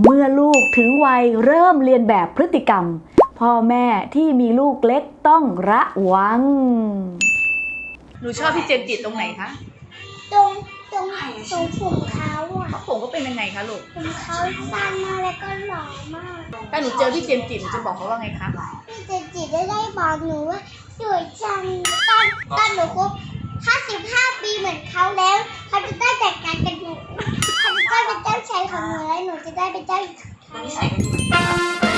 เมื่อลูกถึงวัยเริ่มเรียนแบบพฤติกรรม พ่อแม่ที่มีลูกเล็กต้องระวัง หนูชอบพี่เจมส์จิตตรงไหนคะตรงตรงตรงผมเขาอะผมก็เป็นยังไงคะลูกผมเขาสั้นมากแล้วก็หล่อมากถ้าหนูเจอพี่เจมส์จิตหนูจะบอกเขาว่าไงคะพี่เจนจิได้ได้บอกหนูว่าสวยจังตอนตอนหนูครบ55 ปีเหมือนเขาแล้ว เขาจะได้แต่งงานกับหนู เขาจะไป็นเจ้าชายของหนูและหนูจะได้เป็นเจ้าหญิงของเขา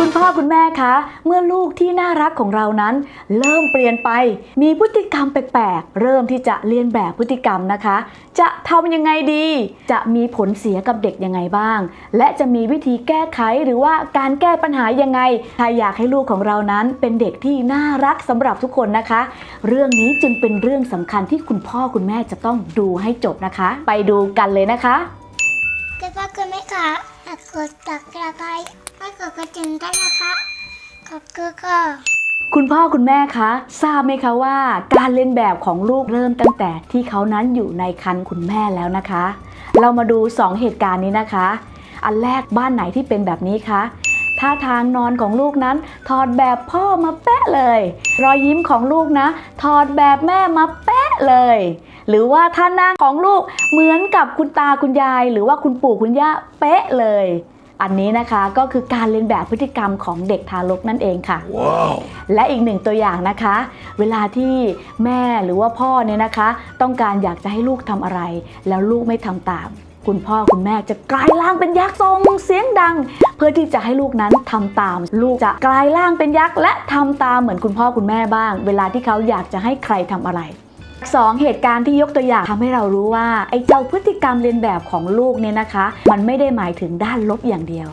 คุณพ่อคุณแม่คะ เมื่อลูกที่น่ารักของเรานั้น เริ่มเปลี่ยนไป มีพฤติกรรมแปลกๆ เริ่มที่จะเรียนแบบพฤติกรรมนะคะ จะทำยังไงดี จะมีผลเสียกับเด็กยังไงบ้าง และจะมีวิธีแก้ไขหรือว่าการแก้ปัญหายังไงถ้าอยากให้ลูกของเรานั้น เป็นเด็กที่น่ารักสำหรับทุกคนนะคะ เรื่องนี้จึงเป็นเรื่องสำคัญที่คุณพ่อคุณแม่จะต้องดูให้จบนะคะ ไปดูกันเลยนะคะคุณพ่อคุณแม่คะกดตักกระไค ให้กดกระดิ่งด้นะคะขอบคุณค่ะคุณพ่อคุณแม่คะทราบไหมคะว่า การเล่นแบบของลูกเริ่มตั้งแต่ที่เขานั้นอยู่ในคันคุณแม่แล้วนะคะ เรามาดู 2 เหตุการณ์นี้นะคะ อันแรกบ้านไหนที่เป็นแบบนี้คะท่าทางนอนของลูกนั้น ถอดแบบพ่อมาแปะเลย รอยยิ้มของลูกนะ ถอดแบบแม่มาแปะเลย หรือว่าท่านั่งของลูกเหมือนกับคุณตาคุณยาย หรือว่าคุณปู่คุณย่าเป๊ะเลย อันนี้นะคะก็คือการเรียนแบบพฤติกรรมของเด็กทารกนั่นเองค่ะและอีกหนึ่งตัวอย่างนะคะ เวลาที่แม่หรือว่าพ่อเนี่ยนะคะ ต้องการอยากจะให้ลูกทำอะไร แล้วลูกไม่ทำตามคุณพ่อคุณแม่จะกลายร่างเป็นยักษ์ส่งเสียงดัง เพื่อที่จะให้ลูกนั้นทำตาม ลูกจะกลายร่างเป็นยักษ์และทำตามเหมือนคุณพ่อคุณแม่บ้าง เวลาที่เขาอยากจะให้ใครทำอะไร สองเหตุการณ์ที่ยกตัวอย่างทำให้เรารู้ว่าไอ้เจ้าพฤติกรรมเรียนแบบของลูกเนี่ยนะคะ มันไม่ได้หมายถึงด้านลบอย่างเดียว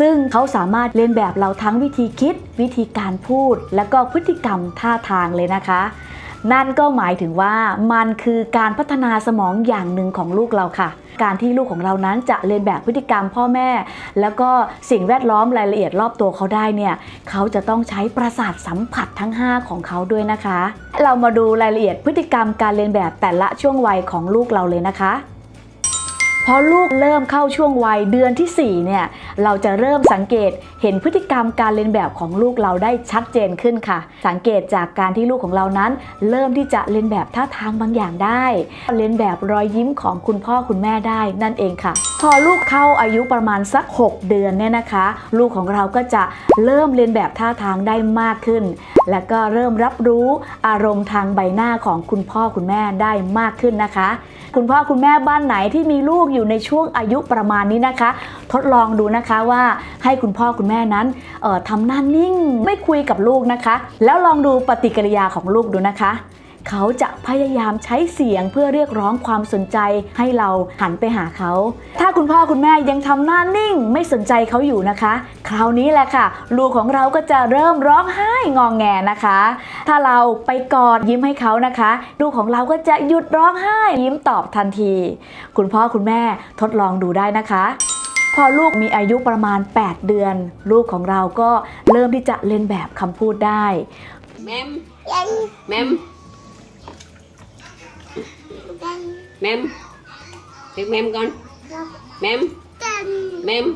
ซึ่งเขาสามารถเรียนแบบเราทั้งวิธีคิด วิธีการพูด และก็พฤติกรรมท่าทางเลยนะคะ นั่นก็หมายถึงว่ามันคือการพัฒนาสมองอย่างหนึ่งของลูกเราค่ะ การที่ลูกของเรานั้นจะเรียนแบบพฤติกรรมพ่อแม่ แล้วก็สิ่งแวดล้อมรายละเอียดรอบตัวเขาได้เนี่ยเขาจะต้องใช้ประสาทสัมผัสทั้ง 5 ของเขาด้วยนะคะ เรามาดูรายละเอียดพฤติกรรมการเรียนแบบแต่ละช่วงวัยของลูกเราเลยนะคะพอลูกเริ่มเข้าช่วงวัยเดือนที่4เนี่ย เราจะเริ่มสังเกตเห็นพฤติกรรมการเรียนแบบของลูกเราได้ชัดเจนขึ้นค่ะ สังเกตจากการที่ลูกของเรานั้น เริ่มที่จะเรียนแบบท่าทางบางอย่างได้เรียนแบบรอยยิ้มของคุณพ่อคุณแม่ได้นั่นเองค่ะ พอลูกเข้าอายุประมาณสัก 6 เดือนเนี่ยนะคะ ลูกของเราก็จะเริ่มเรียนแบบท่าทางได้มากขึ้น และก็เริ่มรับรู้อารมณ์ทางใบหน้าของคุณพ่อคุณแม่ได้มากขึ้นนะคะ คุณพ่อคุณแม่บ้านไหนที่มีลูกอยู่ในช่วงอายุประมาณนี้นะคะ ทดลองดูนะคะว่าให้คุณพ่อคุณแม่นั้นออทำหน้านิ่งไม่คุยกับลูกนะคะ แล้วลองดูปฏิกิริยาของลูกดูนะคะเขาจะพยายามใช้เสียงเพื่อเรียกร้องความสนใจให้เราหันไปหาเขา ถ้าคุณพ่อคุณแม่ยังทำหน้านิ่งไม่สนใจเขาอยู่นะคะ คราวนี้แหละค่ะ ลูกของเราก็จะเริ่มร้องไห้งองแงนะคะ ถ้าเราไปกอดยิ้มให้เขานะคะ ลูกของเราก็จะหยุดร้องไห้ยิ้มตอบทันที คุณพ่อคุณแม่ทดลองดูได้นะคะ พอลูกมีอายุประมาณ 8 เดือน ลูกของเราก็เริ่มที่จะเรียนแบบคำพูดได้แมมยันแมมยันแมมเรียกแมมก่อนแมมยันแมม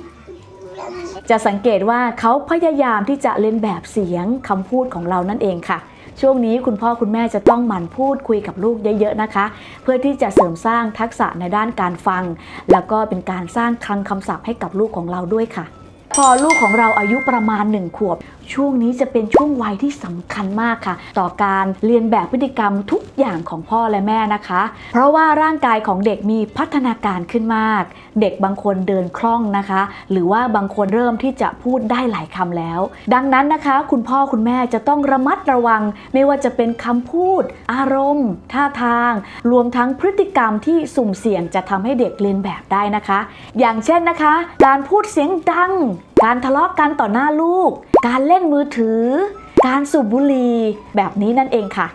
จะสังเกตว่าเขาพยายามที่จะเลียนแบบเสียงคำพูดของเรานั่นเองค่ะ ช่วงนี้คุณพ่อคุณแม่จะต้องหมั่นพูดคุยกับลูกเยอะๆนะคะ เพื่อที่จะเสริมสร้างทักษะในด้านการฟัง แล้วก็เป็นการสร้างคลังคำศัพท์ให้กับลูกของเราด้วยค่ะ พอลูกของเราอายุประมาณ 1 ขวบ ช่วงนี้จะเป็นช่วงวัยที่สำคัญมากค่ะ ต่อการเรียนแบบพฤติกรรมทุกอย่างของพ่อและแม่นะคะ เพราะว่าร่างกายของเด็กมีพัฒนาการขึ้นมาก เด็กบางคนเดินคล่องนะคะ หรือว่าบางคนเริ่มที่จะพูดได้หลายคำแล้ว ดังนั้นนะคะ คุณพ่อคุณแม่จะต้องระมัดระวัง ไม่ว่าจะเป็นคำพูด อารมณ์ ท่าทาง รวมทั้งพฤติกรรมที่สุ่มเสี่ยงจะทำให้เด็กเรียนแบบได้นะคะ อย่างเช่นนะคะ การพูดเสียงดัง การทะเลาะกันต่อหน้าลูก การเล่นมือถือ การสูบบุหรี่แบบนี้นั่นเองค่ะ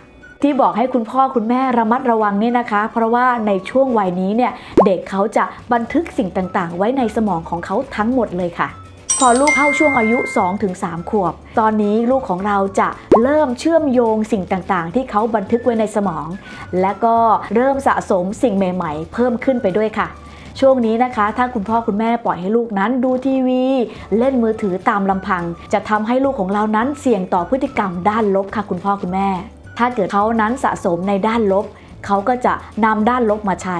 ที่บอกให้คุณพ่อคุณแม่ระมัดระวังเนี่ยนะคะ เพราะว่าในช่วงวัยนี้เนี่ยเด็กเขาจะบันทึกสิ่งต่างๆ ไว้ในสมองของเขาทั้งหมดเลยค่ะ พอลูกเข้าช่วงอายุ 2-3 ขวบ ตอนนี้ลูกของเราจะเริ่มเชื่อมโยงสิ่งต่างๆ ที่เขาบันทึกไว้ในสมอง และก็เริ่มสะสมสิ่งใหม่ ๆ เพิ่มขึ้นไปด้วยค่ะ ช่วงนี้นะคะ ถ้าคุณพ่อคุณแม่ปล่อยให้ลูกนั้นดูทีวี เล่นมือถือตามลำพัง จะทำให้ลูกของเรานั้นเสี่ยงต่อพฤติกรรมด้านลบค่ะคุณพ่อคุณแม่ ถ้าเกิดเขานั้นสะสมในด้านลบเขาก็จะนำด้านลบมาใช้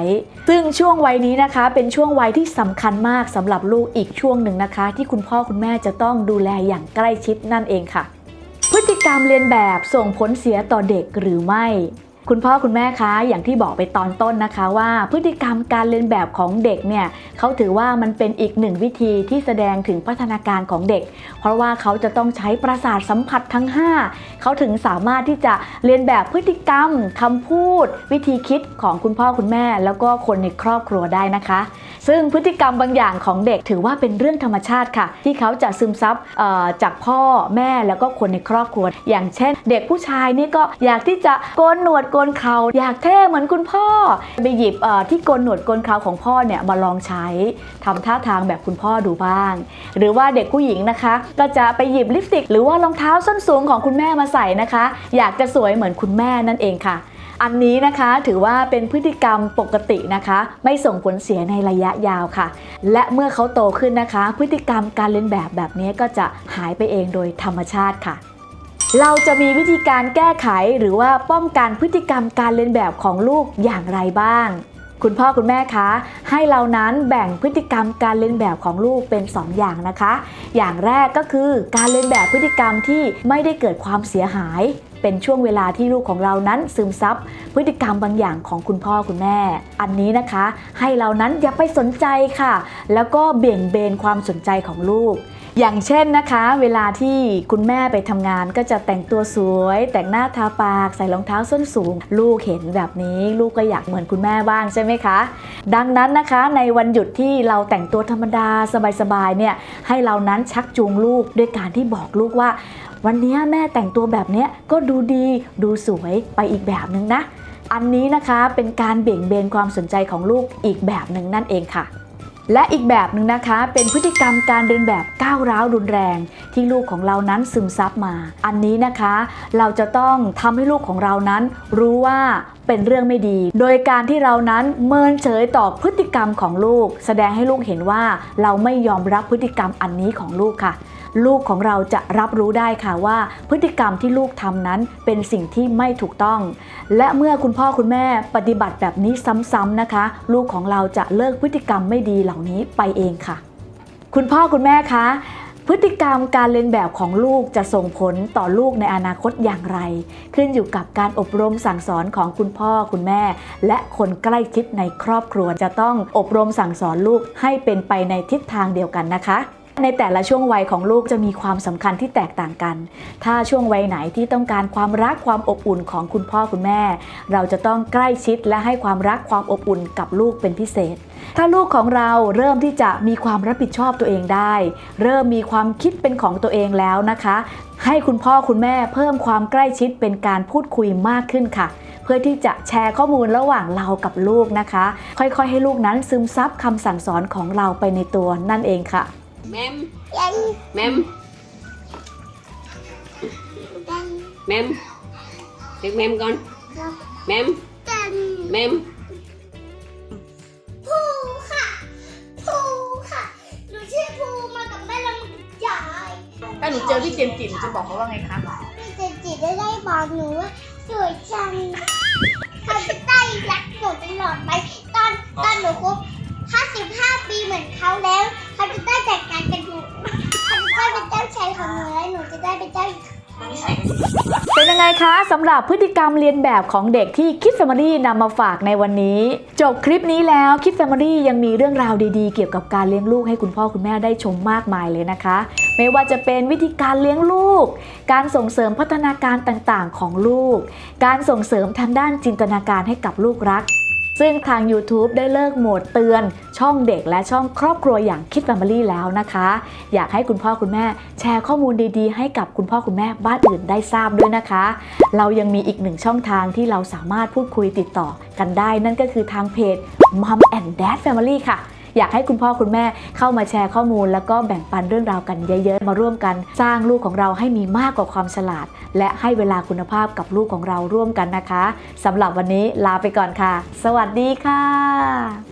ซึ่งช่วงวัยนี้นะคะ เป็นช่วงวัยที่สำคัญมากสำหรับลูกอีกช่วงหนึ่งนะคะ ที่คุณพ่อคุณแม่จะต้องดูแลอย่างใกล้ชิดนั่นเองค่ะ พฤติกรรมเรียนแบบส่งผลเสียต่อเด็กหรือไม่ คุณพ่อคุณแม่คะอย่างที่บอกไปตอนต้นนะคะว่า พฤติกรรมการเรียนแบบของเด็กเนี่ยเขาถือว่ามันเป็นอีกหนึ่งวิธีที่แสดงถึงพัฒนาการของเด็ก เพราะว่าเขาจะต้องใช้ประสาทสัมผัสทั้ง 5 เขาถึงสามารถที่จะเรียนแบบพฤติกรรมคำพูด วิธีคิดของคุณพ่อคุณแม่ แล้วก็คนในครอบครัวได้นะคะ ซึ่งพฤติกรรมบางอย่างของเด็กถือว่าเป็นเรื่องธรรมชาติค่ะ ที่เขาจะซึมซับจากพ่อแม่แล้วก็คนในครอบครัว อย่างเช่น เด็กผู้ชายนี่ก็อยากที่จะโกนหนวดโกนเขาอยากเท่เหมือนคุณพ่อ ไปหยิบที่โกนหนวดโกนเขาของพ่อเนี่ยมาลองใช้ทำท่าทางแบบคุณพ่อดูบ้าง หรือว่าเด็กผู้หญิงนะคะ ก็จะไปหยิบลิปสติก หรือว่ารองเท้าส้นสูงของคุณแม่มาใส่นะคะ อยากจะสวยเหมือนคุณแม่นั่นเองค่ะอันนี้นะคะถือว่าเป็นพฤติกรรมปกตินะคะ ไม่ส่งผลเสียในระยะยาวค่ะ และเมื่อเขาโตขึ้นนะคะ พฤติกรรมการเรียนแบบแบบนี้ก็จะหายไปเองโดยธรรมชาติค่ะ เราจะมีวิธีการแก้ไขหรือว่าป้องกันพฤติกรรมการเรียนแบบของลูกอย่างไรบ้าง คุณพ่อคุณแม่คะ ให้เรานั้นแบ่งพฤติกรรมการเรียนแบบของลูกเป็น 2 อย่างนะคะ อย่างแรกก็คือการเรียนแบบพฤติกรรมที่ไม่ได้เกิดความเสียหาย เป็นช่วงเวลาที่ลูกของเรานั้นซึมซับพฤติกรรมบางอย่างของคุณพ่อคุณแม่ อันนี้นะคะ ให้เรานั้นอย่าไปสนใจค่ะ แล้วก็เบี่ยงเบนความสนใจของลูก อย่างเช่นนะคะ เวลาที่คุณแม่ไปทำงานก็จะแต่งตัวสวย แต่งหน้าทาปากใส่รองเท้าส้นสูง ลูกเห็นแบบนี้ ลูกก็อยากเหมือนคุณแม่บ้างใช่ไหมคะ ดังนั้นนะคะในวันหยุดที่เราแต่งตัวธรรมดาสบายๆเนี่ยให้เรานั้นชักจูงลูกด้วยการที่บอกลูกว่า วันนี้แม่แต่งตัวแบบนี้ก็ดูดีดูสวยไปอีกแบบหนึ่งนะ อันนี้นะคะเป็นการเบี่ยงเบนความสนใจของลูกอีกแบบหนึ่งนั่นเองค่ะ และอีกแบบหนึ่งนะคะเป็นพฤติกรรมการเดินแบบก้าวร้าวรุนแรง ที่ลูกของเรานั้นซึมซับมา อันนี้นะคะ เราจะต้องทำให้ลูกของเรานั้น รู้ว่าเป็นเรื่องไม่ดี โดยการที่เรานั้นเมินเฉยต่อพฤติกรรมของลูก แสดงให้ลูกเห็นว่าเราไม่ยอมรับพฤติกรรมอันนี้ของลูกค่ะ ลูกของเราจะรับรู้ได้ค่ะว่า พฤติกรรมที่ลูกทำนั้นเป็นสิ่งที่ไม่ถูกต้อง และเมื่อคุณพ่อคุณแม่ปฏิบัติแบบนี้ซ้ำๆนะคะ ลูกของเราจะเลิกพฤติกรรมไม่ดีเหล่านี้ไปเองค่ะ คุณพ่อคุณแม่คะพฤติกรรมการเรียนแบบของลูกจะส่งผลต่อลูกในอนาคตอย่างไร ขึ้นอยู่กับการอบรมสั่งสอนของคุณพ่อคุณแม่ และคนใกล้ชิดในครอบครัวจะต้องอบรมสั่งสอนลูกให้เป็นไปในทิศทางเดียวกันนะคะ ในแต่ละช่วงวัยของลูกจะมีความสำคัญที่แตกต่างกัน ถ้าช่วงวัยไหนที่ต้องการความรักความอบอุ่นของคุณพ่อคุณแม่ เราจะต้องใกล้ชิดและให้ความรักความอบอุ่นกับลูกเป็นพิเศษ ถ้าลูกของเราเริ่มที่จะมีความรับผิดชอบตัวเองได้ เริ่มมีความคิดเป็นของตัวเองแล้วนะคะ ให้คุณพ่อคุณแม่เพิ่มความใกล้ชิดเป็นการพูดคุยมากขึ้นค่ะเพื่อที่จะแชร์ข้อมูลระหว่างเรากับลูกนะคะ ค่อยๆ ให้ลูกนั้นซึมซับคำสั่งสอนของเราไปในตัวนั่นเองค่ะ แมมยังแมมยังแมมเรียกแมมก่อนครับแมมกันแมมภูค่ะภูค่ะหนูชื่อภูมากับแม่ลำใหญ่ถ้าหนูเจอพี่เจนจิหนูจะบอกเขาว่าไงคะพี่เจนจิได้ได้บอกหนูว่าสวยจังเขาจะได้รักหนูตลอดไปตอนตอนหนูครบ55 ปีเหมือนเขาแล้ว เขาจะได้แต่งงานกันหนูเขาจะได้เป็นเจ้าชายของหนูและหนูจะได้เป็นเจ้าหญิงเป็นยังไงคะสำหรับพฤติกรรมเรียนแบบของเด็กที่คิด Family นำมาฝากในวันนี้ จบคลิปนี้แล้วคิด Family ยังมีเรื่องราวดีๆ เกี่ยวกับการเลี้ยงลูกให้คุณพ่อคุณแม่ได้ชมมากมายเลยนะคะ ไม่ว่าจะเป็นวิธีการเลี้ยงลูก การส่งเสริมพัฒนาการต่างๆ ของลูก การส่งเสริมทางด้านจินตนาการให้กับลูกรัก ซึ่งทาง YouTube ได้เลิกโหมดเตือนช่องเด็กและช่องครอบครัวอย่างคิด Family แล้วนะคะ อยากให้คุณพ่อคุณแม่แชร์ข้อมูลดีๆ ให้กับคุณพ่อคุณแม่บ้านอื่นได้ทราบด้วยนะคะ เรายังมีอีกหนึ่งช่องทางที่เราสามารถพูดคุยติดต่อกันได้ นั่นก็คือทางเพจ Mom and Dad Family ค่ะ อยากให้คุณพ่อคุณแม่เข้ามาแชร์ข้อมูล แล้วก็แบ่งปันเรื่องราวกันเยอะๆ มาร่วมกัน สร้างลูกของเราให้มีมากกว่าความฉลาด และให้เวลาคุณภาพกับลูกของเราร่วมกันนะคะสำหรับวันนี้ลาไปก่อนค่ะ สวัสดีค่ะ